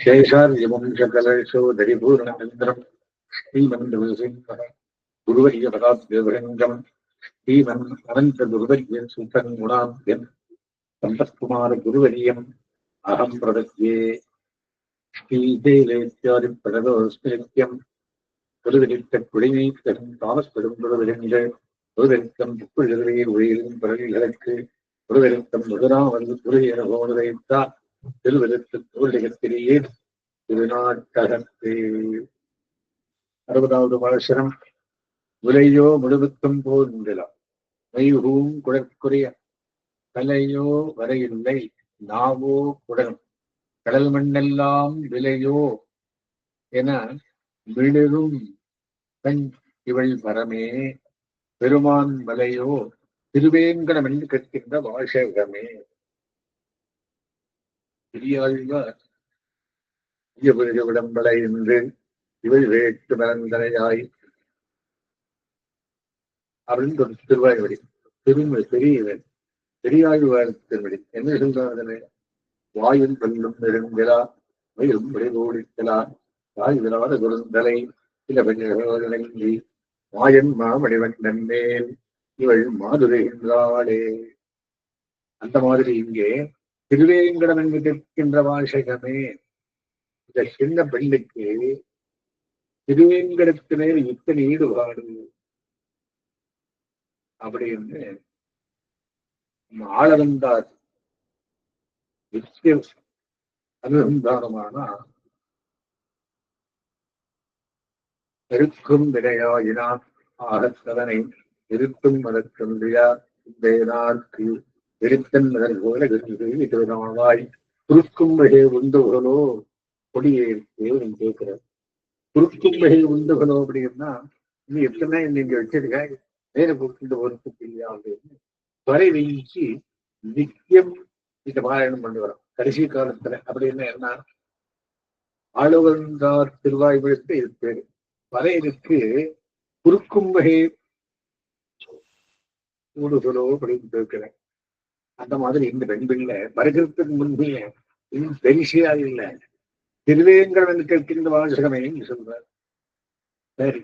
சேஷாரியவம்சகலேஷோ தரிபூர்ணமிந்திரம் ஸ்ரீமந்தசிம்ம குருவரிய பதாத்யபிரஞ்சம் ஸ்ரீமன் அனந்த குருவரியன் சுத்தன் குணாத்யன் சம்பத்குமார குருவரியம் அகம் பிரதத்யே ஸ்ரீதேலேத்யாதி பெரும் தாமஸ்பெரும் திருவிழங்கள் திருவெருத்தம் புக்குழுதிரையில் உயிரின் பிறகு இலக்கு திருவெருத்தம் முதுராமருந்து குருவியன கோமுதரைத்தான் திருவிருத்து தோழிகத்திலேயே திருநாட்டகத்தே. அறுபதாவது பாலசரம் விலையோ முழுவுக்கும் போன்றிலாம் மெய்கூம் குழற்குரிய கலையோ வரையில்லை. நாவோ குடலும். கடல் மண்ணெல்லாம் விலையோ என விழுதும் கண் இவள் பரமே பெருமான் வலையோ திருவேங்கடம் என்று கேட்கின்ற வாசகமே. பெரியாழ்வார் விடம்பலை என்று இவள் வேட்டு மலந்தனையாய் அப்படின்னு ஒரு திருவாய்வடி திரும்ப பெரியவன் பெரியாழ்வார் திருவடி. என்ன சொல்றாங்க வாயும் கல்லும் நெருங்கிலா மயிலும் விளைவோடிக்கலாம் தாய் விராத குருந்தலை சில பெண்களி மாயன் மாமணிவன் மேல் இவள் மாதுரைகின்றாளே அந்த மாதிரி இங்கே திருவேங்கடம் என்று கேட்கின்ற வாசகமே. இந்த சின்ன பெண்ணுக்கு திருவேங்கடத்திலே இத்தனை ஈடுபாடு. அப்படின்னு ஆளவந்தார் நித்திய அனுசந்தானமானா பெருக்கும் வினையாயினான் ஆகத்தவனை இருக்கும் மதக்கொன்றியா வேதார்க்கு இருத்தன் அதன் போல திருநாளாய் துருக்கும் வகை உந்துகளோ கொடியே தேவன் கேட்கிறார். துருக்கும் வகை உந்துகளோ அப்படின்னா நீ எத்தனை நீங்க வச்சிருக்க வேற கொடுக்கின்ற பொறுப்புக்கு இல்லையா அப்படின்னு வரை வீழ்ச்சி நித்தியம் இந்த பாராயணம் பண்ணி வரோம். கடைசி காலத்துல அப்படின்னு என்ன ஆளுவந்தார் திருவாய்மொழிக்கு இது பேரு. வரையறுக்கு குறுக்கும் வகை ஊடுகளோ அப்படின்னு கேட்கிறேன் அந்த மாதிரி இந்த பெண்பில்ல வருகிறதுக்கு முன்பே பெரிசியா இல்லை. திருவேங்கடம் கேட்கின்ற வாசகமே சொல்றார். சரி.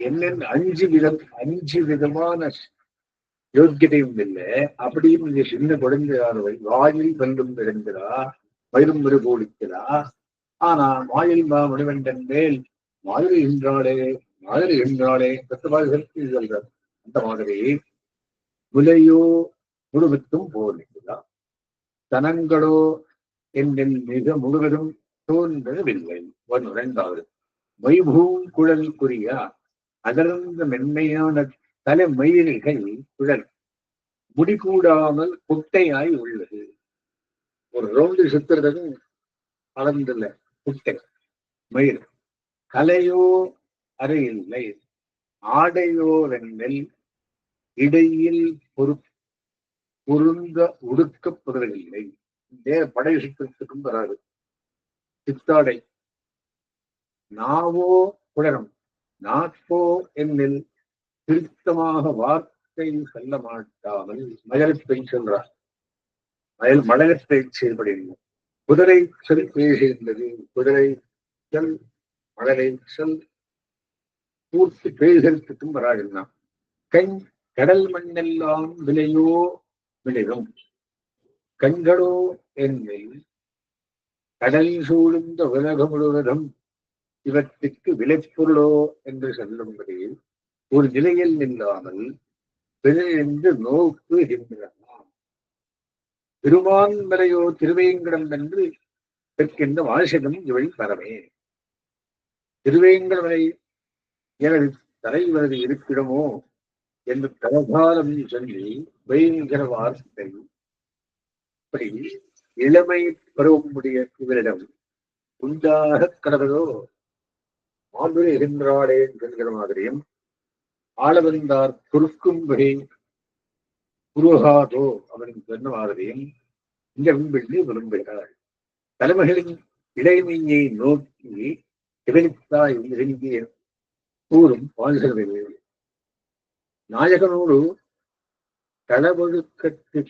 என்னென்ன அஞ்சு விதம் அஞ்சு விதமான யோக்கியதையும் இல்லை. அப்படியும் இந்த சின்ன குழந்தையானவை வாயில் வெல்லும் விளைந்ததா வயிறும் மறுபோலிக்கிறா ஆனா மாயில் மா மணிவண்டன் மேல் மாதிரி என்றாலே மாதிரி என்றாலே கத்துவாதிகள் சொல்றார். அந்த மாதிரி. விலையோ முழுவதும் போர்தான் தனங்களோ என்னில் மிக முழுவதும் தோன்றவில்லை. ஒன்று இரண்டாவது மைபூம் குழல் குறியா? அடர்ந்த மென்மையான தலைமயில்கள் குழல். முடிகூடாமல் குட்டையாய் உள்ளது. ஒரு ரவுண்டு சுத்துறதும் அளந்துள்ள குட்டை மயில். கலையோ அறையில்லை. ஆடையோ வெண்ணில் இடையில் பொறுப்பு பொருந்த ஒடுக்கப்படுவதில்லை நேர படை சுற்றத்துக்கும் வராது. சித்தாடை. நாவோ குடரம் நாட்போ என்னில் திருத்தமாக வார்த்தை சொல்ல மாட்டாமல் மயலத்தை சொல்றார். மயல் மழகத்தை செயல்படுகின்றன குதிரை சொல் பேசுகின்றது. குதிரை சொல் மலரை சொல் பூர்த்தி பேசுகிறதுக்கும் வராதுன்னா கண் கடல் மண்ணெல்லாம் விலையோ விளையும். கண்களோ என்னில் கடல் சூழ்ந்த உலகம் முழுவதும் இவற்றுக்கு விளைப்பொருளோ என்று சொல்லும்படி ஒரு நிலையில் நில்லாமல் என்று நோக்குகின்றனாம் திருமான்மலையோ திருவேங்கடம் என்று கேட்கின்ற வாசகம் இவள் பரவே திருவேங்கடமலை எனது தலைவரது இருப்பிடமோ என்று தலகாலம் சொல்லி பயங்கர வார்த்தை. இப்படி இளமை பருவமுடைய இவரிடம் உண்டாக கடவுளோ மாதுரை எகின்றாளே என்கிற மாதிரியும் ஆளவந்தார் குறுக்கும் வகை உருகாதோ அவன் சொன்ன மாதிரியும் இந்த வெள்ளி விரும்புகிறாள் தலைமைகளின் இளைமையை நோக்கி திகழ்த்தாய் இறங்கிய கூறும் வாழ்கிறது நாயகனோடு களவொழுக்கத்து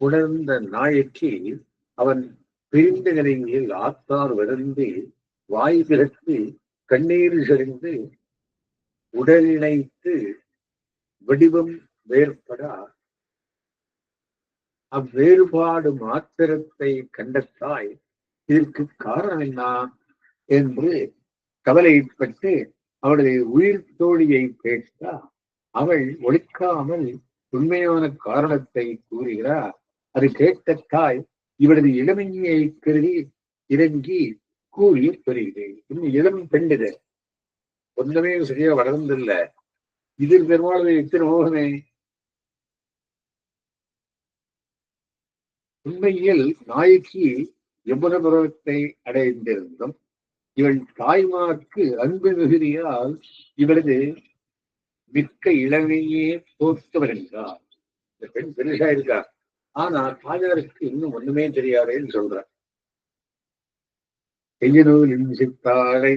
உணர்ந்த நாயக்கி அவன் பிரிந்த நிலையில் ஆத்தார் விழுந்து வாய் பிறத்து கண்ணீர் செறிந்து உடலிணைத்து வடிவம் வேறுபட அவ்வேறுபாடு மாத்திரத்தை கண்டத்தாய் இதற்கு காரணம் என்ன என்று கவலைப்பட்டு அவளுடைய உயிர் தோழியை பேச அவள் ஒழிக்காமல் உண்மையான காரணத்தை கூறுகிறார். அது கேட்ட தாய் இவரது இளமையை கருதி இறங்கி கூறி பெறுகிறேன் இன்னும் இளம் பெண்டிது ஒன்றுமே சரியா வளர்ந்தில்ல இது பெருமாள் எத்தனை மோகமே. உண்மையில் நாய்க்கு எவ்வளவு பருவத்தை அடைந்திருந்தும் இவள் தாய்மார்க்கு அன்பு மிகுதியால் இவரது மிக்க இளமையே தோற்றவர் என்றார். இந்த பெண் பெருசா இருக்கா? ஆனா காதலருக்கு இன்னும் ஒண்ணுமே தெரியாதேன்னு சொல்றார். செய்யனூல் இன்சித்தாளை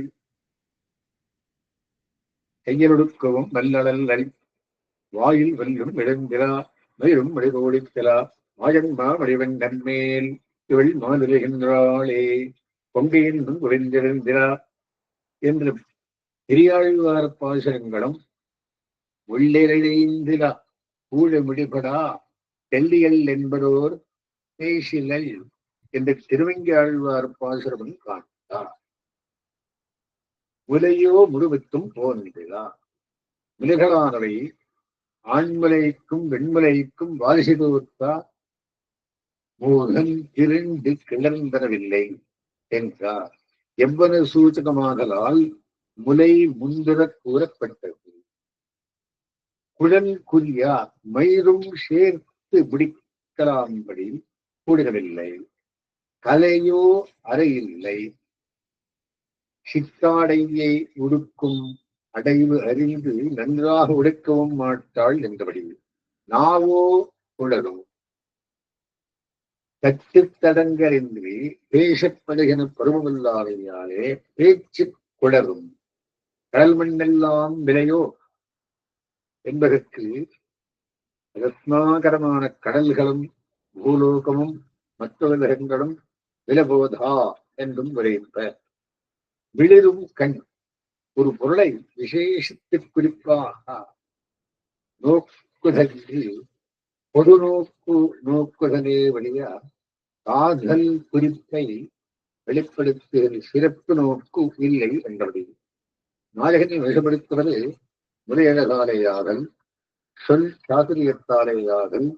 கையனொடுக்கவும் நல்லடல் அழி வாயில் வெல்லும் இழந்திரா மயிரும் மடிதோடித்தலா மாயன்மா மடிவன் நன்மேல் இவள் மாநிலகின்றாளே கொங்கையின் குறைந்திருந்திரா என்று பெரியாழ்வார் பாசனங்களும் உள்ளிரைந்திரா கூழ முடிபடா தெல்லியல் என்பதோர் பேசிலல் என்ற திருவங்கியாழ்வார் பாசுரமும் காண்கிறார் உலையோ முழுவத்தும் போன்றா மிளகலானவை ஆண்மலைக்கும் வெண்மலைக்கும் வாரிசிதோத்தா மோகன் திரண்டு கிளர்ந்தரவில்லை என்றார். எவ்வன சூச்சகமாகலால் முலை முந்திர கூறப்பட்டது? குழல் குறியா மயிரும் சேர்த்து பிடிக்கலாம்படி கூடுகளில்லை கலையோ அறையில்லை. சித்தாடையை உடுக்கும் அடைவு அறிந்து நன்றாக உடைக்கவும் மாட்டாள் என்றபடி நாவோ குழலும் தட்டுத்தடங்கரின்றி பேசப்படுகிற பருவமில்லாதையாலே பேச்சு குளரும் கடல் மண்ணெல்லாம் விலையோ என்பதற்கு ரத்னாகரமான கடல்களும் பூலோகமும் மற்ற விலபோதா என்றும் உரைப்ப விளிரும் கண் ஒரு பொருளை விசேஷித்து குறிப்பாக நோக்குதலில் பொது நோக்கு நோக்குதலே வழியா காதல் குறிப்பை வெளிப்படுத்துகிற சிறப்பு நோக்கு இல்லை என்றபடி நாயகனை வெளிப்படுத்துவது முறையழகாலையாதல் சொல் சாதுரியத்தாலேயாதன்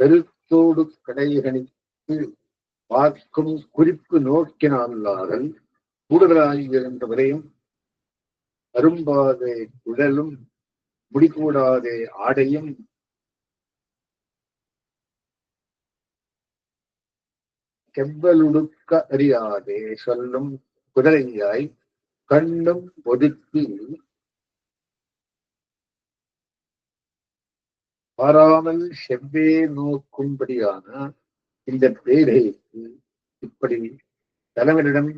பெருத்தோடு கடைகணித்து பார்க்கும் குறிப்பு நோக்கினாலாதல் கூடுதலாகியிருந்த விரையும் அரும்பாதே குழலும் முடிகூடாதே ஆடையும். செவ்வலுடுக்க அறியாதே சொல்லும் குதிரையாய் கண்ணும் ஒதுக்கி பாராமல் செவ்வே நோக்கும்படியான இந்த பேரைக்கு இப்படி தலைவரிடம்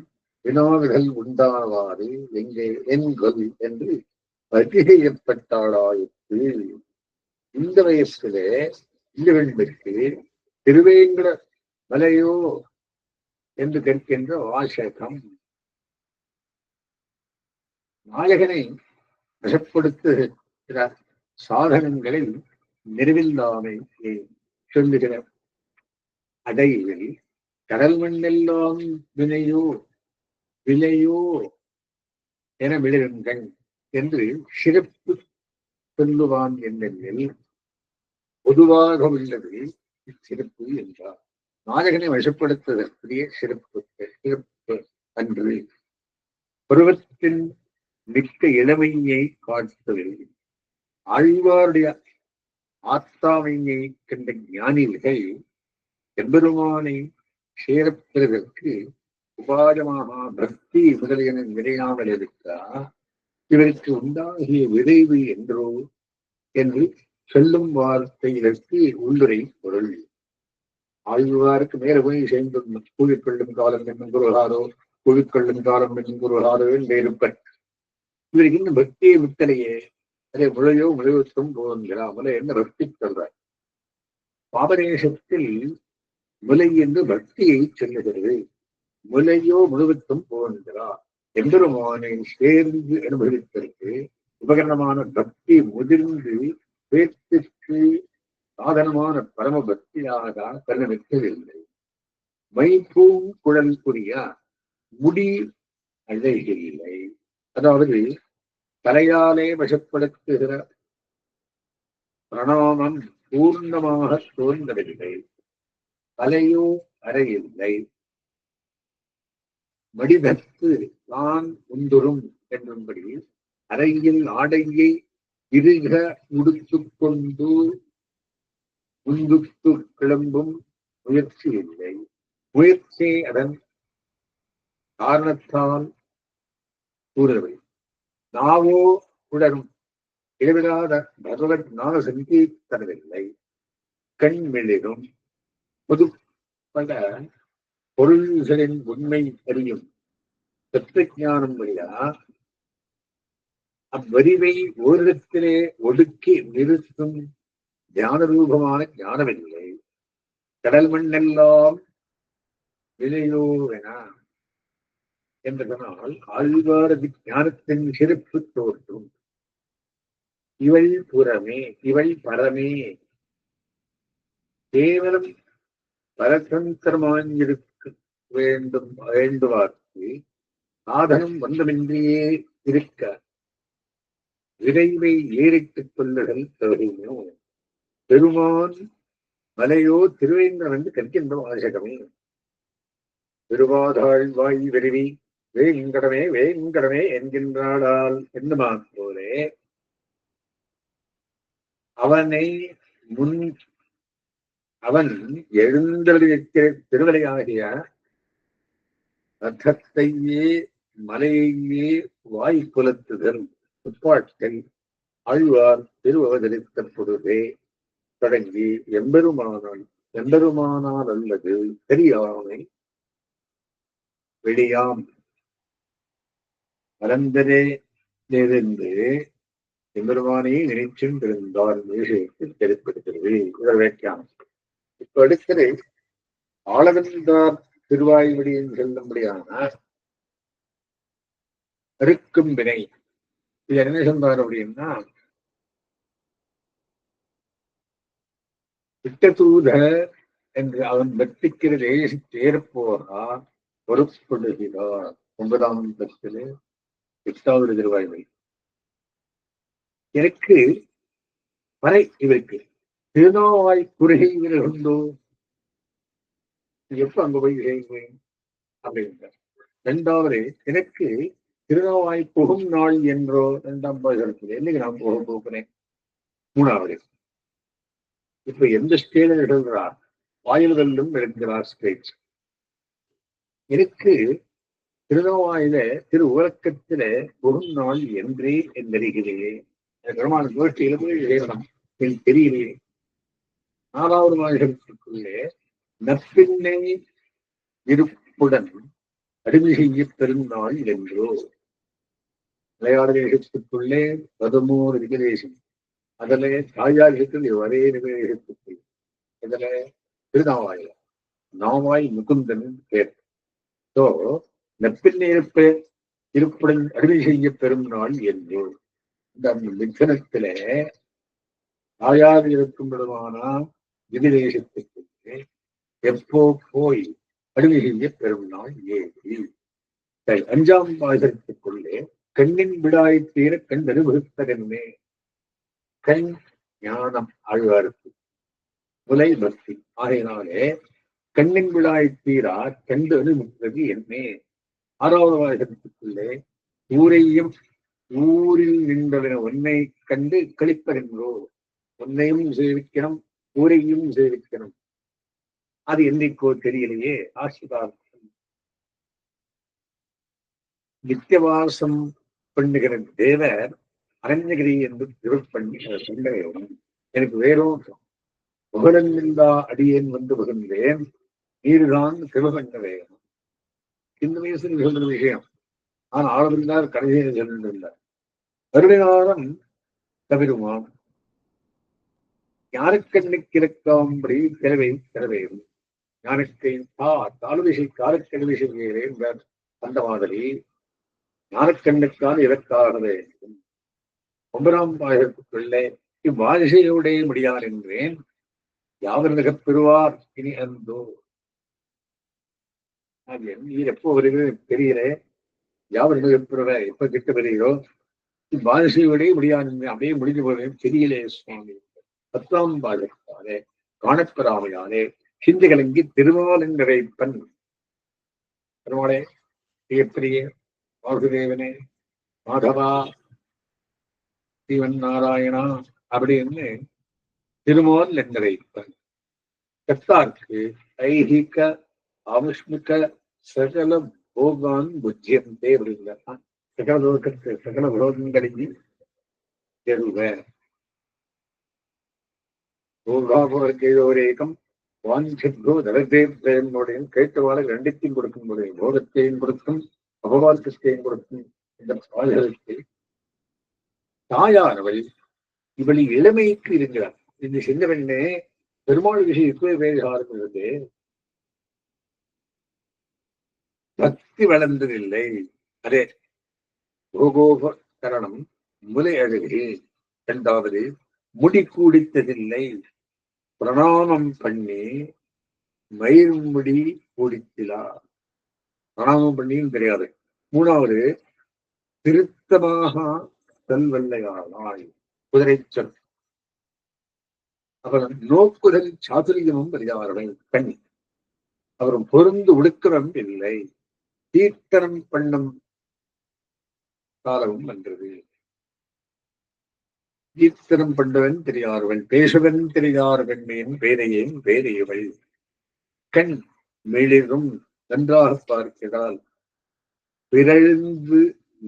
வினோதங்கள் உண்டாவாறு எங்கே என்கொல் என்று பரிகையப்பட்டாளாயிற்று. இந்த வயசிலே இந்த பெண்ணுக்கு திருவேங்கட மலையோ என்று கேட்கின்ற வாசகம் நாயகனை வசப்படுத்துகிற சாதனங்களில் நிறைவில்லாமை சொல்லுகிற அடைவில் கடல் மண்ணெல்லாம் வினையோ விலையோ என விழுங்கள் என்று சிறப்பு சொல்லுவான் என்னென்னில் பொதுவாக உள்ளது சிறப்பு என்றார் நாயகனை வசப்படுத்துவதற்குரிய சிறப்பு சிறப்பு அன்று பருவத்தின் மிக்க இளமையை காட்டவில்லை ஆழ்வாருடைய ஆத்தாமையை கண்ட ஞானிகள் எம்பெருமானை சேரப்பெறுவதற்கு உபாயமாக பக்தி முதலியன விரையாமல் இருக்கா இவருக்கு உண்டாகிய விரைவு என்றோ என்று சொல்லும் வார்த்தைகளுக்கு உள்ளுரை பொருள். ஆழ்வாருக்கு மேல போய் சேர்ந்து கூழிக்கொள்ளும் காலம் என்னும் குருகாரோ கூழிக்கொள்ளும் காலம் என்னும் குருகாரோ என்று இருப்பர். இவருக்கு இன்னும் பக்தியை விட்டலையே. அதே முழையோ முழுவத்தும் போதுங்கிறாமல என்ன பக்தி சொல்றார்? பாபரேஷத்தில் முலை என்று பக்தியை சொல்லுகிறது. முலையோ முழுவத்தும் போகிறார் எம்பெருமானை சேர்ந்து அனுபவித்திருக்கு உபகரணமான பக்தி முதிர்ந்து பேச்சுக்கு சாதனமான பரம பக்தியாக கருணமிக்கவில்லை. மைப்பூம் குழல் புரிய? முடி அழகில்லை. அதாவது தலையாலே வசப்படுத்துகிற பிரணாமம் பூர்ணமாக தோன்றவில்லை தலையோ அறையில்லை. வடிவத்து தான் உந்துரும் என்னும்படி அறையில் ஆடையை இருக முடித்துக் கொண்டு உந்துத்து கிளம்பும் முயற்சி இல்லை. முயற்சி அதன் காரணத்தால் கூறவை நாவோ உடனும் இடைவிடாத பகவத் நாம சங்கீர்த்தனவில்லை கண் மெளிரும் பொதுப்பட பொருள்களின் உண்மை அறியும். தத்துவஞானம் வழியா அவ்வறிவை ஓரிடத்திலே ஒடுக்கி நிறுத்தும் தியான ரூபமான ஞானமில்லை. கடல் மண்ணெல்லாம் விளையோவென என்பதனால் ஆழ்வார விஞ்ஞானத்தின் சிறப்பு தோற்றும். இவள் புறமே இவள் பரமே. கேவலம் பரதந்திரமாயிருக்க வேண்டும் வேண்டுவார்க்கு சாதனம் வந்தமின்றியே இருக்க. விரைவை ஏறிட்டுக் கொள்ளுதல் தேவையோ பெருமான் மலையோ திருவேந்தன் என்று கற்கின்ற வாசகமே. திருவாதாள் வாய் வேங்கடமே வேங்கடமே என்கின்றாளால். என்று போலே? அவனை முன் அவன் எழுந்தருளிருக்கிற திருவிளையாகிய ரத்தத்தையே மலையையே வாய் குலத்துதல் துப்பாட்டை ஆழ்வார் திருவதரித்த பொழுதே தொடங்கி எம்பெருமானால் எம்பெருமானால் அல்லது தெரியாமை வெளியாம் மறந்தரே இருந்து எம்பெருமானையே நினைச்சென்றிருந்தார் விஷயத்தில் தெரிவிக்கிறது இதர் இப்ப அடுத்தது ஆளவந்தார் திருவாய்மொழியின் செல்லும்படியான அறுக்கும் வினை. இது என்ன சொல்றார் அப்படின்னா விட்டதூத என்று அவன் வெட்டிக்கிற தேசி தேரப்போகிறார் பொறுப்படுகிறார் ஒன்பதாம் பத்திலே எட்டாவது திருவாய்மை எனக்கு வரை இவருக்கு. திருநாவாய் குறுகை உண்டோ? எப்ப அங்க போய் செய்வேன் அப்படின்றார். இரண்டாவது எனக்கு திருநாவாய் புகும் நாள் என்றோ? இரண்டாம் பாசனத்தில் என்னைக்கு நான் போக போகிறேன்? மூணாவது இப்ப எந்த ஸ்டேஜில் எழுதுறார் வாயில்களிலும் எழுதுகிறார் ஸ்டேஜ். எனக்கு திருநாவாயில திரு உலக்கத்தில புகும் நாள் என்றே என்றறிகிறேன் பெருமான கோஷ்டியில போய் எழுதணும் தெரியலையே நாலாவது மாதத்திற்குள்ளே நப்பின்னை இருப்புடன் அடிமை செய்ய பெருநாள் என்றோ. மலையாள தேசத்துக்குள்ளே பதிமூணு விகதேசம் அதுல தாயார் இருக்கிறது ஒரே நிகழ்த்துக்குள் இதுல திருநாவாயில நாவாய் முகுந்தன் பேர் சோ நப்பின் இருப்ப இருப்புடன் அடிமை செய்ய பெரும் நாள் என்று. இந்த மித்தனத்தில தாயார் இருக்கும் விதமானா விதிதேசத்துக்கு எப்போ போய் அடிமை செய்ய பெரும் நாள் ஏறி சரி அஞ்சாம் பாசத்துக்குள்ளே கண்ணின் விடாய் தீர கண் அனுபவித்ததென்னே? கண் ஞானம் ஆழ்வாருக்கு. முலை பக்தி. ஆகையினாலே கண்ணின் விழாய் தீரா கண்டு அனுபவித்தது என்னே? ஆறாவது வாசகத்துக்குள்ளே ஊரையும் ஊரில் நின்றவன உன்னை கண்டு கழிப்பதென்றோ உன்னையும் சேவிக்கணும் ஊரையும் சேவிக்கணும். அது என்னைக்கோ தெரியலையே ஆசிர்வாதம். நித்தியவாசம் பண்ணுகிற தேவர் அரண்யகிரி என்று திருள் பண்ணி சொன்னவையும் எனக்கு வேறும் புகழன்மில்லா அடியேன் வந்து புகழ்ந்தேன் நீர்தான் திருவகண்ட வேகம் இந்த வயசுல நிகழ்ந்த விஷயம். நான் ஆளவில்லார் கடைசியில் நிகழ்ந்ததில்லை கருணைநாதன் தவிருமான் யாருக்கண்ணுக்கிறக்காம்படி திறவை திறவையும் ஞானத்தை தா தாளுவிசை காலக்கல்வி என்ற அந்த மாதிரி ஞானக்கண்ணுக்கான இதற்காக ஒன்பதாம் பாகத்துக்குள்ளே இவ்வாதிசையோடே முடியார் என்றேன். யாவர் மிகப் பெறுவார் இனி அந்தோ நீர் எப்போ வருகிறது தெரியல. யாவர் மிகப் எப்ப கிட்ட வருகிறோ இவ்வாதிசையோடே முடியாது. அப்படியே முடிஞ்சு போவேன் தெரியலே சுவாமி. பத்தாம் பாகத்தாலே காணப்பெறாமையாலே சிந்து கலங்கி திருமாலங்கரைப்பன் பெருமாளே பெரிய வாசுதேவனே மாதவா சிவன் நாராயணா அப்படின்னு திருமால் என்றழைப்பன். கத்தார்க்கு ஐகிக ஆமுஷ்மிக சகல போகான் புத்தியந்தே அப்படிங்கிறான் சகல லோகத்து சகல போகங்களையும் தெருவ போகாபோரேகம் வாஞ்சித்தோ தரதேவனுடையும் கேட்டவாறு ரெண்டுத்தையும் கொடுக்கும் போது போகத்தையும் கொடுக்கும் அபவாதத்தையும் கொடுக்கும் இந்த பாதகத்தை தாயானவள் இவள் இளமைக்கு இருக்கிறார் இந்த சின்ன பெண்ணே பெருமாள் விஷயத்துக்கு வேறுகாலம் இருந்து சக்தி வளர்ந்ததில்லை. அதே கோகோப கரணம் முலை அழகு இரண்டாவது முடி கூடித்ததில்லை. பிரணாமம் பண்ணி மயிர்முடி கூடித்திலா. பிரணாமம் பண்ணியும் கிடையாது. மூணாவது திருத்தமாக செல்வல்லையாளாய் குதிரை சொல். அவர் நோக்குதல் சாதுரியமும் பெரியார்கள் கண். அவர் பொருந்து ஒடுக்கரம் இல்லை. தீர்த்தனம் பண்ணும் காலமும் வந்தது. கீர்த்தனம் பண்ணவன் தெரியாதவன் பேசுவன் தெரியார் பெண்மையின் பேரையேன் பேரையவள் கண் மெளிரும் நன்றாக பார்க்கிறாள். பிறழ்ந்து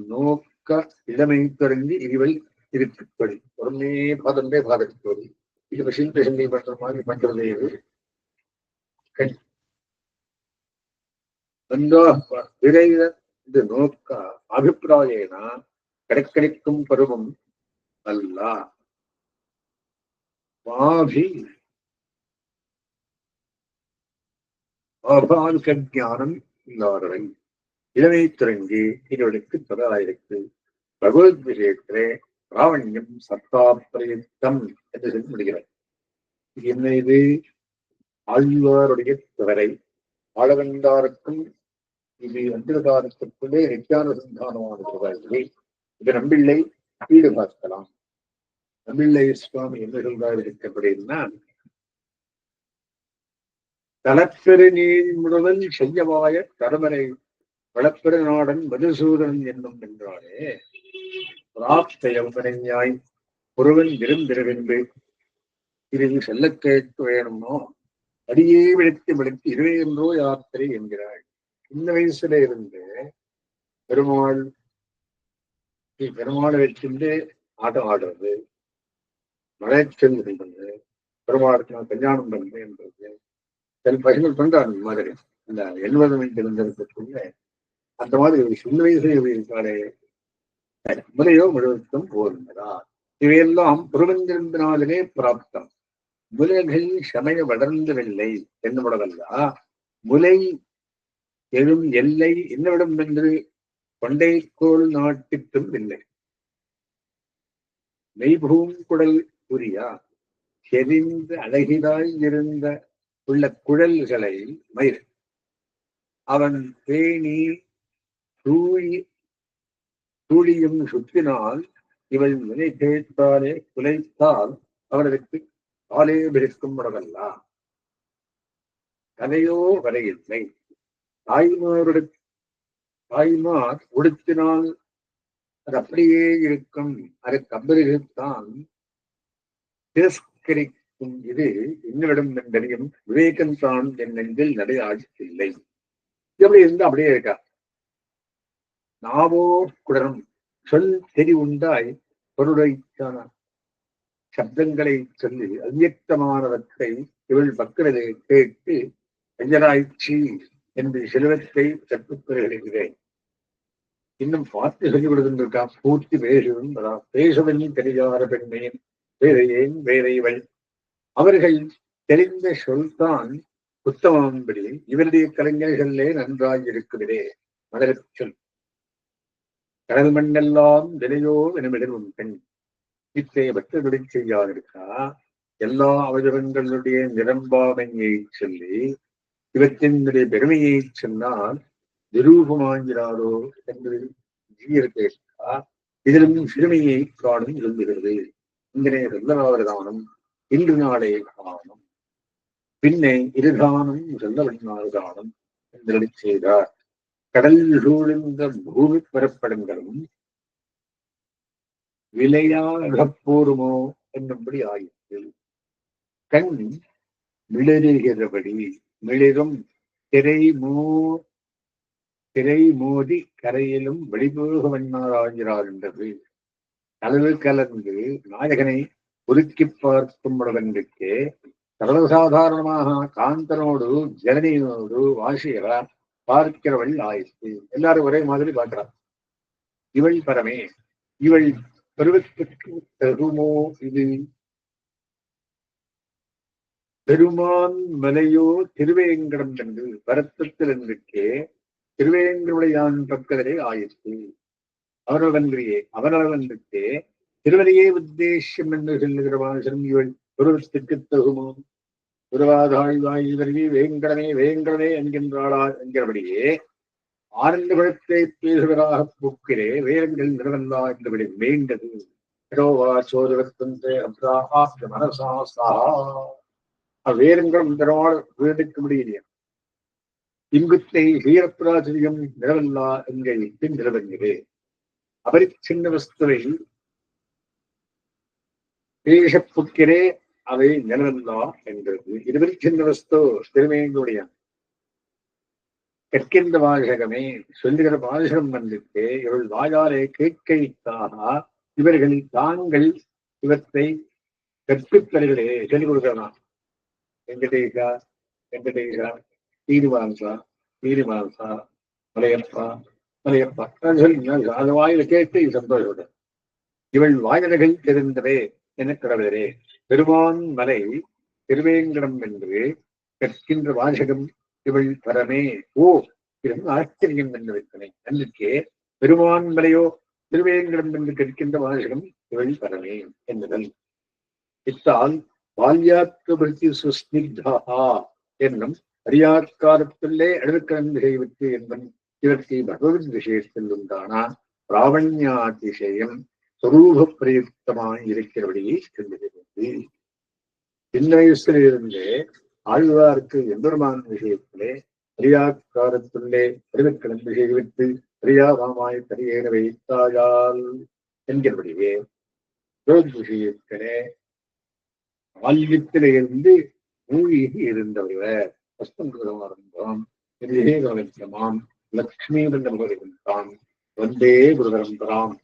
நோக்க இளமை தொடங்கி இவள் இருக்குப்படி உடனே பாதம்பே பாதத்தோடு இது சில்ப சிந்தை பண்ற மாதிரி பண்றதே கண் நன்றாக இது நோக்க அபிப்பிராயேனா? கிடைக்கடிக்கும் பருவம் அல்ல. வாபி ஆபாலிக ஞானம் இல்லாதவை இளமை துறங்கி இவளுக்கு தொடாயிருக்கு பகவத் விஷயத்திலே பிராவண்யம் சத்தாபிரயத்தம் என்று சொல்லி முடிகிறார். இது என்ன இது ஆழ்வாருடைய துவரை. ஆளவந்தாருக்கும் இது அந்திரகாரத்திற்குள்ளே நித்தியான சந்தானமான இது நம்பிள்ளை ஈடு பார்க்கலாம். நம்பிள்ளை சுவாமி என்ன சொல்றாரு இருக்கப்படின்னா தலப்பெரு நீர் முழுவல் செய்யவாய கடமரை வளப்பெரு நாடன் மதுசூதன் என்னும் என்றாலே பிராப்த யவனையாய் ஒருவன் விரும்பிருவின்பு இது செல்ல கேட்டு வேணுமோ? அடியே விழித்து விழித்து இருவே என்றோ யாத்திரை என்கிறாள். இந்த வயசுல இருந்து பெருமாள் பெருமாளை வச்சுட்டு ஆட்டம் ஆடுறது மலைச்சல் பண்றது பெருமாளுக்கு கல்யாணம் பண்றது என்றது சில பசங்கள் பண்றாங்க இந்த மாதிரி அந்த எழுபது மணி இருந்திருக்கக்குள்ள அந்த மாதிரி சின்ன வயசுல இருக்காரு முறையோ முழுவதும் போருந்ததா இவையெல்லாம் புறவந்திருந்தனாலே பிராப்தம். முலைகள் சமய வளர்ந்தவில்லை என்னுடவல்லா முலை எழும் எல்லை என்னவிடம் என்று கொண்டைக்கோள் நாட்டிற்கும் இல்லை. மெய்பூங்குடல் புரியா செறிந்த அழகிதாய் இருந்த உள்ள குழல்களை மயிர். அவன் பேணி தூழி தூளியும் சுற்றினால் இவள் வினை கேட்பாலே குலைத்தால் அவர்களுக்கு காலே பிடிக்கும் முடவல்லா கதையோ வரையில்லை. தாய்மாருடைய தாய்மார் உடுத்தினால் அது அப்படியே இருக்கும். அது கம்பரிகத்தான் திரஸ்கரிக்கும் இது என்னிடம் தெரியும். விவேகம் தான் என் நெஞ்சில் நடையாடில்லை எப்படி இருந்தா அப்படியே இருக்கா? நாவோ குடரும் சொல் தெரி உண்டாய். பொருளைத்தான சப்தங்களை சொல்லி அவ்வியக்தமானவற்றை இவள் பக்கிறது கேட்டு அஞ்சராய்ச்சி என்று செல்வத்தை கற்றுப்பெறுகிறேன் இன்னும் பார்த்து சொல்லிக் கொடுத்துருக்கா பூர்த்தி பேசுவன் பேசுவன் தெரியாத பெண்மையின் வேறையேன் வேறையவள் அவர்கள் தெரிந்த சொல்தான் உத்தமம்படி இவருடைய கலைஞர்களே நன்றாய் இருக்கிறதே மலரச் சொல். கடல் மண்ணெல்லாம் விலையோ எனமிடரும் பெண். இத்தே பக்தர்களை செய்யாதிருக்கா? எல்லா அவசரங்களுடைய நிரம்பாமையை சொல்லி இவற்றினுடைய பெருமையை சொன்னால் நிரூபமாகிறாரோ என்று ஜீயர்கேட்டா இதிலும் சிறுமையை காணும் விரும்புகிறது. இங்கனே சொல்லவாவதானம் இன்று நாளே காணும். பின்னே இருதானும் சொல்லவண்ணாதானம் என்று செய்தார். கடல் சூழ்ந்த பூமி பரப்படங்களும் விலையாக போருமோ என்னும்படி ஆயிற்று. கண் மிளறுகிறபடி மிளிரும் திரை மோ திரை மோதி கரையிலும் வெளிபோக வண்ணாராகிறார் என்றது கலவு கலந்து நாயகனை உருக்கி பார்க்கும் உடவனுக்கே சர்வசாதாரணமாக காந்தனோடு ஜனனியோடு வாசியரா பார்க்கிறவள் ஆயிற்று. எல்லாரும் ஒரே மாதிரி பார்க்கிறார். இவள் பரமே இவள் பருவத்துக்கு தகுமோ இது? பெருமான் மலையோ திருவேங்கடம் என்று வருத்தத்தில் இருக்கே திருவேங்கருடையான் பக்கத்திலே ஆயிற்று. அவரவன்றியே அவரவன்றிக்கே திருவரையே உத்தேசியம் என்று சொல்லுகிற வாசனம் இவள் பருவத்துக்கு தகுமோ உருவாதாழ்வாய் இவரையே வேங்கடமே வேங்கடமே என்கின்றாளா என்கிறபடியே ஆனந்த குழத்தை பேசுவதாக பூக்கிறே வேரங்கள் நிறவல்லா என்றபடி வேண்டது பிரோவா மனசா சாஹா வேரங்களும் இதனால் வேடிக்க முடியலையா. இங்குத்தை வீரப்பிராச்சரியம் நிறவல்லா என்கை பின் நிறவென்கிறே அபரிச்சின்ன வஸ்துவை பேசப்புக்கிறே அவை நிலவல்லா என்றது இருவரி சின்ன வஸ்து திருமையுடைய கற்கின்ற வாசகமே சொல்லுகிற வாசகம் வந்துட்டு இவள் வாயாலே கேட்கைத்தாக இவர்கள் தாங்கள் இவற்றை கற்பித்தல்களே சொல்லிக் கொடுக்கலாம் வெங்கடேஷா வெங்கடேஷா தீருமான்சா தீருமான்சா மலையப்பா மலையப்பா. சொல்லி அது வாயில கேட்டு சந்தோஷப்படும். இவள் வாயனர்கள் தெரிந்தவே என கடவுளரே பெருமான் மலை திருவேங்கடம் என்று கற்கின்ற வாசகம் இவள் பரமே ஓ இடம் ஆச்சரியம் என்று வைத்தனை அன்றைக்கே பெருமான் மலையோ திருவேங்கடம் என்று கேட்கின்ற வாசகம் இவள் பரமே என்பதன். இத்தால் பால்யாத்வபதி சுஸ்னிக்தா என்னும் அரியாத்காரத்திலே அடுக்கலந்து செய்வித்து என்பன். இவற்றை பகவத் விஷயத்தில் உண்டானா பிராவண்யாதிசயம் சொரூப பிரயுக்தமாய் இருக்கிறபடியே சொல்லுகிறது சின்ன வயசிலிருந்தே ஆழ்வார்க்கு எம்பெருமான் விஷயத்திலே பிரியாக்காரத்துள்ளே விஷயவித்து பிரியா பிரியாராமாய் தரியேற வைத்தாயால் என்கிறபடியே ரோத் விஷயத்திலே இருந்து மூழ்கி இருந்தவர் வஸ்தம் விஜயகவச்சமாம் லக்ஷ்மி மண்டலம் வந்தே குருதரம்பராம்